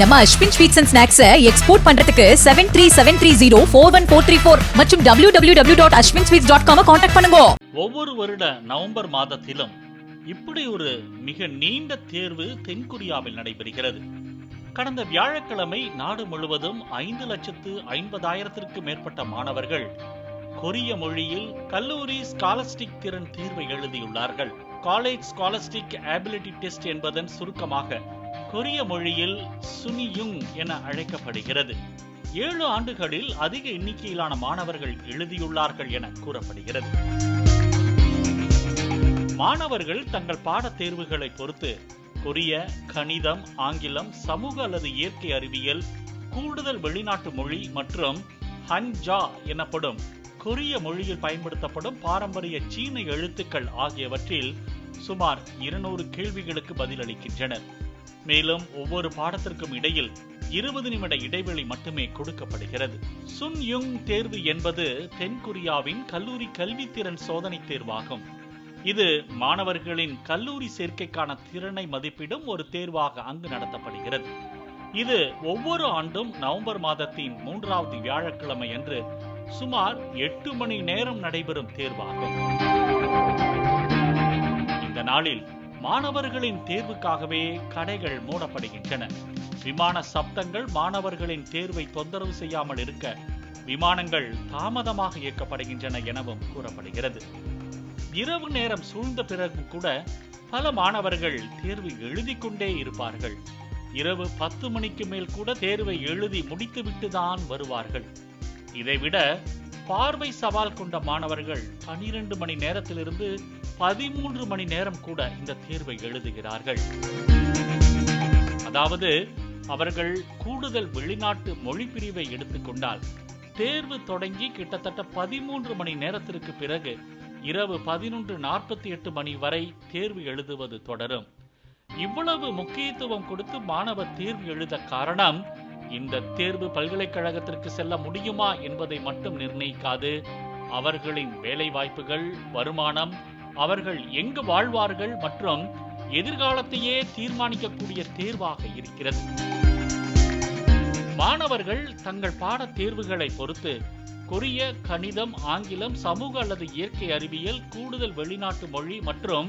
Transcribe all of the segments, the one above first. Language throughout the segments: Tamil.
நம்ம அஸ்வின் ஸ்வீட்ஸ் அண்ட் ஸ்நாக்ஸை எக்ஸ்போர்ட் பண்றதுக்கு seven three seven three zero four one four three four மற்றும் W W W dot Ashwin sweets dot com contact பண்ணுங்க. ஒவ்வொரு வருட நவம்பர் மாதத்திலும் இப்படி ஒரு மிக நீண்ட தேர்வு தென்கொரியாவில் நடைபெறுகிறது. கடந்த வியாழக்கிழமை நாடு முழுவதும் ஐந்து லட்சத்து ஐம்பதாயிரத்திற்கு மேற்பட்ட மாணவர்கள் கொரிய மொழியில் கல்லூரி ஸ்காலஸ்டிக் திறன் தேர்வை எழுதியுள்ளார்கள். காலேஜ் ஸ்காலஸ்டிக் ஆபிலிட்டி டெஸ்ட் என்பதன் சுருக்கமாக கொரிய மொழியில் சுனியுங் என அழைக்கப்படுகிறது. ஏழு ஆண்டுகளில் அதிக எண்ணிக்கையிலான மாணவர்கள் எழுதியுள்ளார்கள் என கூறப்படுகிறது. மாணவர்கள் தங்கள் பாடத் தேர்வுகளை பொறுத்து கொரிய கணிதம் ஆங்கிலம் சமூக அல்லது இயற்கை அறிவியல் கூடுதல் வெளிநாட்டு மொழி மற்றும் ஹன்ஜா எனப்படும் கொரிய மொழியில் பயன்படுத்தப்படும் பாரம்பரிய சீன எழுத்துக்கள் ஆகியவற்றில் சுமார் இருநூறு கேள்விகளுக்கு பதிலளிக்கின்றனர். மேலும் ஒவ்வொரு பாடத்திற்கும் இடையில் இருபது நிமிட இடைவெளி மட்டுமே கொடுக்கப்படுகிறது. சுன் யுங் தேர்வு என்பது தென்கொரியாவின் கல்லூரி கல்வித்திறன் சோதனை தேர்வாகும். இது மாணவர்களின் கல்லூரி சேர்க்கைக்கான திறனை மதிப்பிடும் ஒரு தேர்வாக அங்கு நடத்தப்படுகிறது. இது ஒவ்வொரு ஆண்டும் நவம்பர் மாதத்தின் மூன்றாவது வியாழக்கிழமை அன்று சுமார் எட்டு மணி நேரம் நடைபெறும் தேர்வாகும். இந்த நாளில் மாணவர்களின் தேர்வுக்காகவே கடைகள் மூடப்படுகின்றன. விமான சப்தங்கள் மாணவர்களின் தேர்வை தொந்தரவு செய்யாமல் இருக்க விமானங்கள் தாமதமாக இயக்கப்படுகின்றன எனவும் கூறப்படுகிறது. இரவு நேரம் சூழ்ந்த பிறகு கூட பல மாணவர்கள் தேர்வு எழுதி கொண்டே இருப்பார்கள். இரவு பத்து மணிக்கு மேல் கூட தேர்வை எழுதி முடித்துவிட்டு தான் வருவார்கள். இதைவிட பார்வை சவால் கொண்ட மாணவர்கள் பனிரெண்டு மணி நேரத்திலிருந்து பதிமூன்று மணி நேரம் கூட இந்த தேர்வை எழுதுகிறார்கள். அதாவது அவர்கள் கூடுதல் வெளிநாட்டு மொழி பிரிவை எடுத்துக்கொண்டால் தேர்வு தொடங்கி கிட்டத்தட்ட பதிமூன்று மணி நேரத்திற்கு பிறகு இரவு பதினொன்று நாற்பத்தி எட்டு மணி வரை தேர்வு எழுதுவது தொடரும். இவ்வளவு முக்கியத்துவம் கொடுத்து மாணவர் தேர்வு எழுத காரணம் இந்த தேர்வு பல்கலைக்கழகத்திற்கு செல்ல முடியுமா என்பதை மட்டும் நிர்ணயிக்காது. அவர்களின் வேலை வாய்ப்புகள் வருமானம் அவர்கள் எங்கு வாழ்வார்கள் மற்றும் எதிர்காலத்தையே தீர்மானிக்கக்கூடிய தேர்வாக இருக்கிறது. மாணவர்கள் தங்கள் பாட தேர்வுகளை பொறுத்து கொரிய கணிதம் ஆங்கிலம் சமூக அல்லது இயற்கை அறிவியல் கூடுதல் வெளிநாட்டு மொழி மற்றும்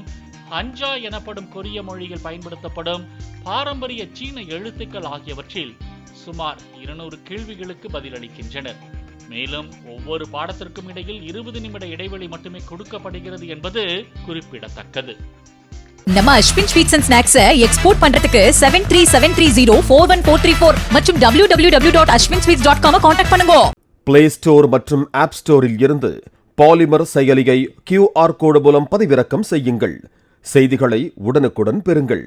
ஹஞ்சா எனப்படும் கொரிய மொழியில் பயன்படுத்தப்படும் பாரம்பரிய சீன எழுத்துக்கள் ஆகியவற்றில் சுமார் இருநூறு கேள்விகளுக்கு பதிலளிக்கின்றனர். மேலும் ஒவ்வொரு பாடத்திற்கும் இடையில் இருபது நிமிட இடைவெளி மட்டுமே கொடுக்கப்படுகிறது என்பது குறிப்பிடத்தக்கது. நம்ம அஸ்வின் ஸ்வீட்ஸ் அண்ட் ஸ்நாக்ஸை எக்ஸ்போர்ட் பண்றதுக்கு seven three seven three zero four one four three four மற்றும் W W W dot Ashwin sweets dot com contact பண்ணுங்க. பிளே ஸ்டோர் மற்றும் ஆப் ஸ்டோரில் இருந்து பாலிமர் செயலியை கியூஆர் கோடு மூலம் பதிவிறக்கம் செய்யுங்கள். செய்திகளை உடனுக்குடன் பெறுங்கள்.